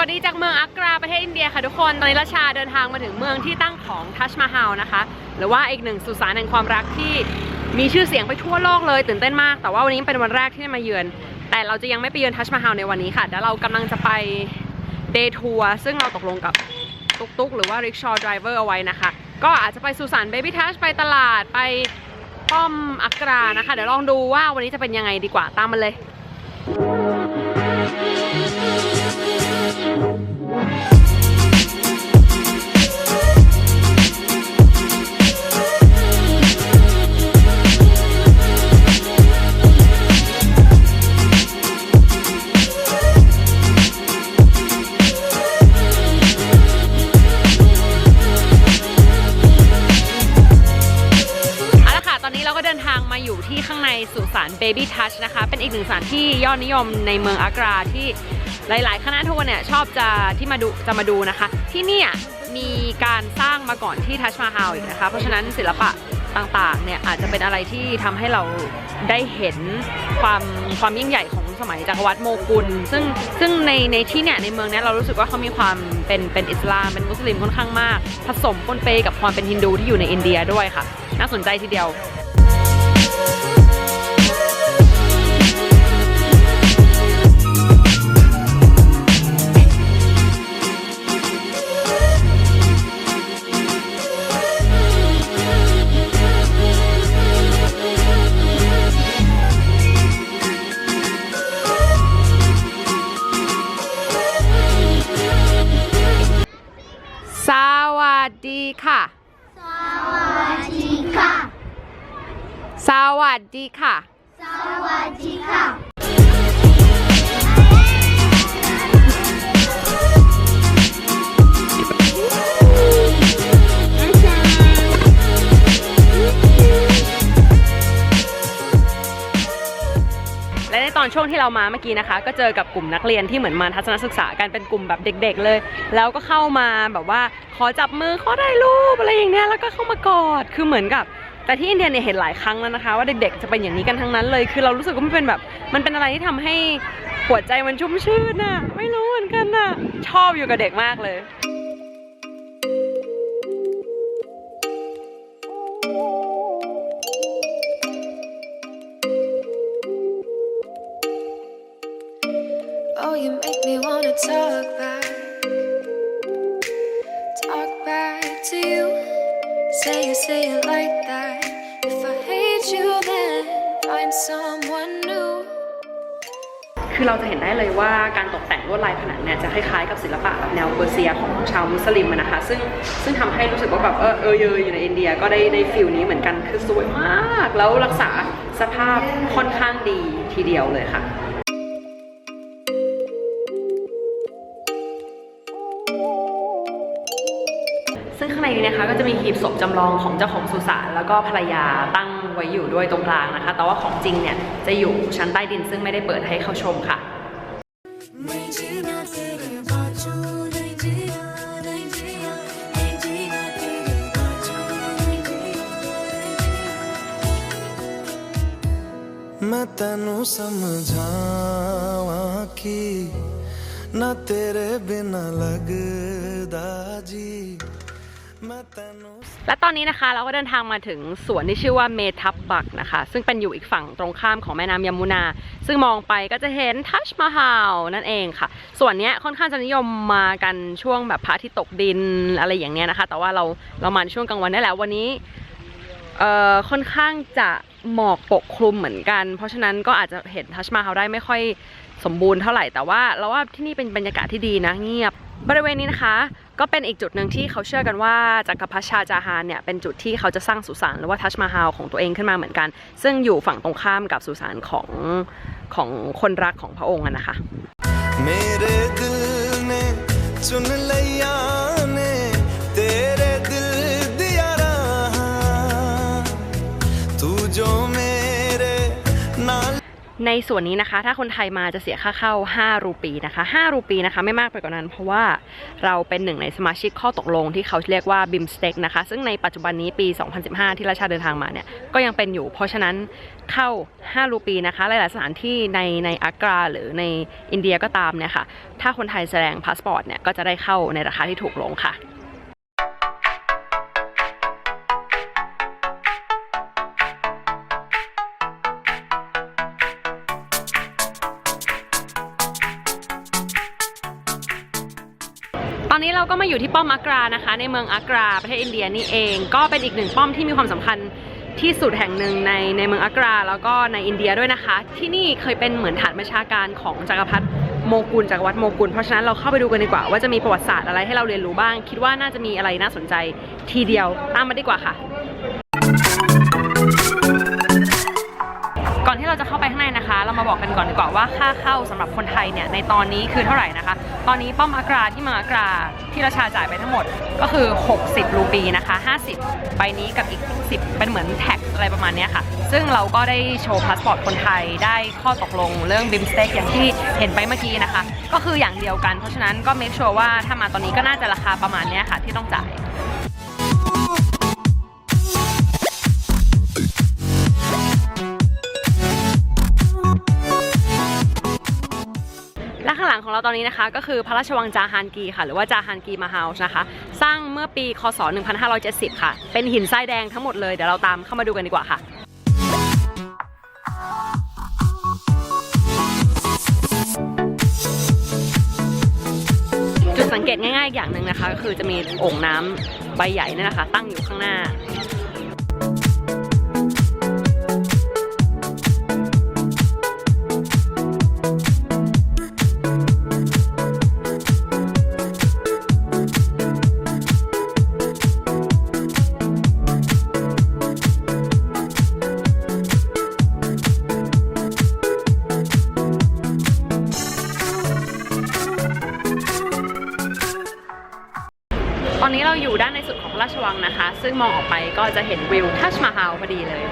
วัสดีจากเมืองอักราประเทศอินเดียค่ะทุกคน ตอนนี้ราชาเดินทางมาถึงเมืองที่ตั้งของทัชมาฮาลนะคะ หรือว่าอีกหนึ่งสุสานแห่งความรักที่มีชื่อเสียงไปทั่วโลกเลยตื่นเต้นมาก แต่ว่าวันนี้เป็นวันแรกที่ได้มาเยือน แต่เราจะยังไม่ไปเยือนทัชมาฮาลในวันนี้ค่ะเดี๋ยวเรากำลังจะไปเดย์ทัวร์ซึ่งเราตกลงกับตุกตุกๆหรือว่าริกชอ w ไดรเวอร์เอาไว้นะคะ ก็อาจจะไปสุสานเบบี้ทัชไปตลาดไปป้อมอักรานะคะ เดี๋ยวลองดูว่าวันนี้จะเป็นยังไงดีกว่าตามมาเลย อดนิยมในเมืองอากราที่หลาย ๆ คณะทัวร์เนี่ยชอบจะที่มาดูจะมาดูนะคะ ที่นี่มีการสร้างมาก่อนที่ทัชมาฮาลอีกนะคะ เพราะฉะนั้นศิลปะต่าง ๆ เนี่ยอาจจะเป็นอะไรที่ทำให้เราได้เห็นความความยิ่งใหญ่ของสมัยจักรวรรดิโมกุล ซึ่งซึ่งในในที่เนี่ยในเมืองเนี้ยเรารู้สึกว่าเขามีความเป็นเป็นอิสลามเป็นมุสลิมค่อนข้างมาก ผสมปนเปกับความเป็นฮินดูที่อยู่ในอินเดียด้วยค่ะ น่าสนใจทีเดียว วัสดีค่ะ สวัสดีค่ะและในตอนช่วงที่เรามาเมื่อกี้นะคะ ก็เจอกับกลุ่มนักเรียนที่เหมือนมาทัศนศึกษากันเป็นกลุ่มแบบเด็ก ๆ เลย แล้วก็เข้ามาแบบว่าขอจับมือขอได้รูปอะไรอย่างเงี้ยแล้วก็เข้ามากอดคือเหมือนกับ แต่ที่อินเดียเนี่ยเห็นหลายครั้งแล้วนะคะ ว่าเด็กๆจะเป็นอย่างนี้กันทั้งนั้นเลย คือเรารู้สึกว่ามันเป็นแบบ มันเป็นอะไรที่ทำให้หัวใจมันชุ่มชื่นน่ะ ไม่รู้เหมือนกันน่ะ ชอบอยู่กับเด็กมากเลย Oh, you make me wanna. Talk คือเราจะเห็นได้เลยว่าการตกแต่งลวดลายผนังเนี่ยจะคล้ายๆกับศิลปะแบบแนวเปอร์เซียของชาวมุสลิมนะคะ ซึ่งซึ่งทำให้รู้สึกว่าแบบเออเออเยออยู่ในอินเดียก็ได้ได้ฟิลนี้เหมือนกันคือสวยมาก แล้วรักษาสภาพค่อนข้างดีทีเดียวเลยค่ะ ซึ่งข้างในนี้นะคะก็จะมีหีบศพจำลองของเจ้าของสุสานแล้วก็ภรรยาตั้งไว้อยู่ด้วยตรงกลางนะคะ แต่ว่าของจริงเนี่ยจะอยู่ชั้นใต้ดินซึ่งไม่ได้เปิดให้เข้าชมค่ะ ਮੈਂ ਤੈਨੂੰ ਸਮਝਾਵਾਂ ਕਿ ਨਾ ਤੇਰੇ ਬਿਨਾ ਲੱਗਦਾ ਜੀ และตอนนี้นะคะเราก็เดินทางมาถึงสวนที่ชื่อว่าเมทับบักนะคะ ซึ่งเป็นอยู่อีกฝั่งตรงข้ามของแม่น้ำยมุนา ซึ่งมองไปก็จะเห็นทัชมาฮาลนั่นเองค่ะ ส่วนนี้ค่อนข้างจะนิยมมากันช่วงแบบพระอาทิตย์ตกดินอะไรอย่างเงี้ยนะคะ แต่ว่าเราเรามาในช่วงกลางวันนี่แหละวันนี้เอ่อค่อนข้างจะหมอกปกคลุมเหมือนกัน เพราะฉะนั้นก็อาจจะเห็นทัชมาฮาลได้ไม่ค่อย สมบูรณ์เท่าไหร่แต่ว่าเราว่าที่นี่เป็นบรรยากาศที่ดีนะเงียบบริเวณนี้นะคะ ก็เป็นอีกจุดหนึ่งที่เขาเชื่อกันว่าจักรพรรดิชาจาฮานเนี่ยเป็นจุดที่เขาจะสร้างสุสานหรือว่าทัชมาฮาลของตัวเองขึ้นมาเหมือนกัน ซึ่งอยู่ฝั่งตรงข้ามกับสุสานของของคนรักของพระองค์นะคะ ในส่วนนี้นะคะ ถ้าคนไทยมาจะเสียค่าเข้า 5 รูปีนะคะ 5 รูปีนะคะ ไม่มากไปกว่านั้น เพราะว่าเราเป็นหนึ่งในสมาชิกข้อตกลงที่เขาเรียกว่า BIMSTEC นะคะ ซึ่งในปัจจุบันนี้ปี 2015 ที่ราชาเดินทางมาเนี่ย ก็ยังเป็นอยู่ เพราะฉะนั้นเข้า 5 รูปีนะคะ หลาย ๆ สถานที่ในในอากราหรือในอินเดียก็ตามเนี่ยค่ะ ถ้าคนไทยแสดงพาสปอร์ตเนี่ย ก็จะได้เข้าในราคาที่ถูกลงค่ะ ตอนนี้เราก็มาอยู่ที่ป้อมอากรานะคะ ในเมืองอากราประเทศอินเดียนี่เอง ก็เป็นอีกหนึ่งป้อมที่มีความสำคัญที่สุดแห่งหนึ่งในในเมืองอากราแล้วก็ในอินเดียด้วยนะคะ ที่นี่เคยเป็นเหมือนฐานบัญชาการของจักรพรรดิโมกุลจักรวรรดิโมกุลเพราะฉะนั้นเราเข้าไปดูกันดีกว่า ว่าจะมีประวัติศาสตร์อะไรให้เราเรียนรู้บ้าง คิดว่าน่าจะมีอะไรน่าสนใจทีเดียวตามมาดีกว่าค่ะ ก่อนที่เราจะเข้าไปข้างในนะคะ เรามาบอกกันก่อนดีกว่าว่าค่าเข้าสำหรับคนไทยเนี่ยในตอนนี้คือเท่าไหร่นะคะ ตอนนี้ป้อมอากราที่มาอากราที่ราชาจ่ายไปทั้งหมดก็คือ 60 รูปีนะคะ 50 ใบนี้กับอีก 10 เป็นเหมือนแท็กอะไรประมาณนี้ค่ะ ซึ่งเราก็ได้โชว์พาสปอร์ตคนไทยได้ข้อตกลงเรื่องบิมสเต็กอย่างที่เห็นไปเมื่อกี้นะคะ ก็คืออย่างเดียวกันเพราะฉะนั้นก็เมคชัวร์ว่าถ้ามาตอนนี้ก็น่าจะราคาประมาณนี้ค่ะที่ต้องจ่าย และข้างหลังของเราตอนนี้นะคะ ก็คือพระราชวังจาฮานกีค่ะ หรือว่าจาฮานกีมาเฮาส์นะคะ สร้างเมื่อปีคศ 1570 ค่ะ เป็นหินทรายแดงทั้งหมดเลยเดี๋ยวเราตามเข้ามาดูกันดีกว่าค่ะจุดสังเกตง่ายๆอย่างหนึ่งนะคะก็คือจะมีโอ่งน้ำใบใหญ่นี่นะคะ ตั้งอยู่ข้างหน้า ซึ่งมองออกไปก็จะเห็นวิวทัชมาฮาลพอดีเลย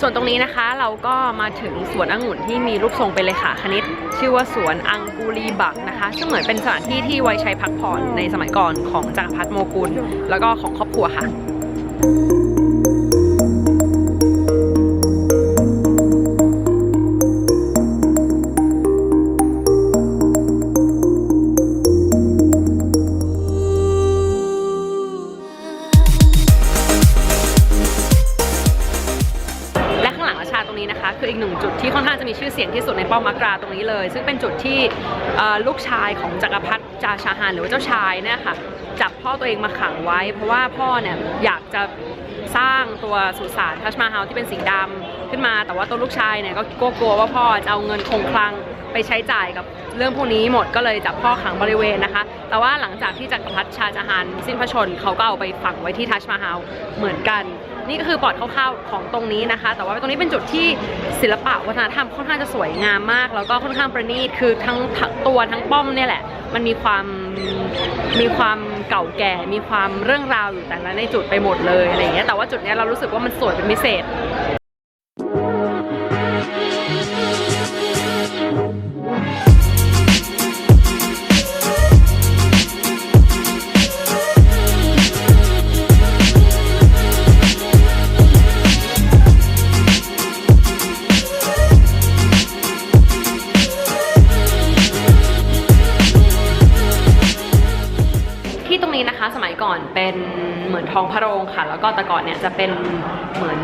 ส่วนตรงนี้นะคะเราก็มาถึงสวนองุ่นที่มีรูปทรงเป็นเลขาคณิต ชื่อว่าสวนอังกูรีบักนะคะ ซึ่งเหมือนเป็นสถานที่ที่ไว้ใช้พักผ่อนในสมัยก่อนของจักรพรรดิโมกุลแล้วก็ของครอบครัวค่ะาตรงนี้นะคะ คืออีกหนึ่งจุดที่ค่อนข้างจะมีชื่อเสียงที่สุดในป้อมมักราตรงนี้เลย ซึ่งเป็นจุดที่ลูกชายของจักรพรรดิจาชาฮานหรือว่าเจ้าชายเนี่ยค่ะจับพ่อตัวเองมาขังไว้ เพราะว่าพ่อเนี่ยอยากจะสร้างตัวสุสานทัชมาฮาลที่เป็นสีดำขึ้นมา แต่ว่าตัวลูกชายเนี่ยก็กลัวว่าพ่อจะเอาเงินคงคลังไปใช้จ่ายกับเรื่องพวกนี้หมดก็เลยจับพ่อขังบริเวณนะคะ แต่ว่าหลังจากที่จักรพรรดิชาจาฮานสิ้นพระชนเขาก็เอาไปฝังไว้ที่ทัชมาฮาลเหมือนกัน นี่ก็คือปอดคร่าวๆของตรงนี้นะคะ แต่ว่าตรงนี้เป็นจุดที่ศิลปะวัฒนธรรมค่อนข้างจะสวยงามมาก แล้วก็ค่อนข้างประณีตคือทั้งตัวทั้งป้อมเนี่ยแหละ มันมีความมีความเก่าแก่ มีความเรื่องราวอยู่แต่ละในจุดไปหมดเลยอะไรอย่างเงี้ยแต่ว่าจุดนี้เรารู้สึกว่ามันสวยเป็นพิเศษ ท้องพระโรงค่ะ แล้วก็แต่ก่อนเนี่ยจะเป็นเหมือน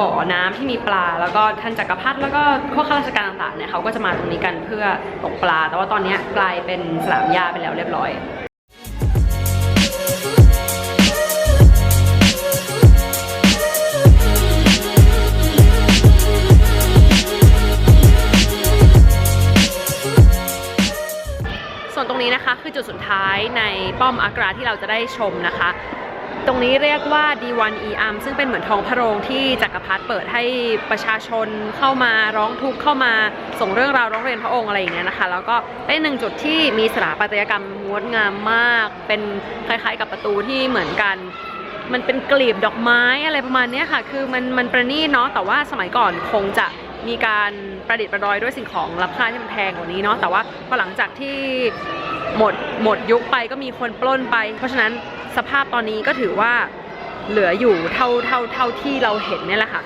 บ่อน้ำที่มีปลา แล้วก็ท่านจักรพรรดิแล้วก็พวกข้าราชการต่างๆเนี่ยเขาก็จะมาตรงนี้กันเพื่อตกปลา แต่ว่าตอนนี้กลายเป็นสนามหญ้าไปแล้วเรียบร้อยส่วนตรงนี้นะคะคือจุดสุดท้ายในป้อมอากราที่เราจะได้ชมนะคะ ตรงนี้เรียกว่า D1 e a r m ซึ่งเป็นเหมือนทองพระโรงที่จักรพรรดิเปิดให้ประชาชนเข้ามาร้องทุกข์เข้ามาส่งเรื่องราวร้องเรียนพระองค์อะไรอย่างเงี้ยนะคะ แล้วก็เป็นหนึ่งจุดที่มีสถาปัตยกรรมงดงามมาก เป็นคล้ายๆกับประตูที่เหมือนกันมันเป็นกลีบดอกไม้อะไรประมาณเนี้ยค่ะ คือมันมันประณีตเนาะ แต่ว่าสมัยก่อนคงจะมีการประดิษฐ์ประดอยด้วยสิ่งของรับค่าที่มันแพงกว่านี้เนาะ แต่ว่าพอหลังจากที่หมดหมดยุคไปก็มีคนปล้นไป เพราะฉะนั้น สภาพตอนนี้ก็ถือว่าเหลืออยู่เท่าเท่าเท่าที่เราเห็นเนี่ยแหละค่ะ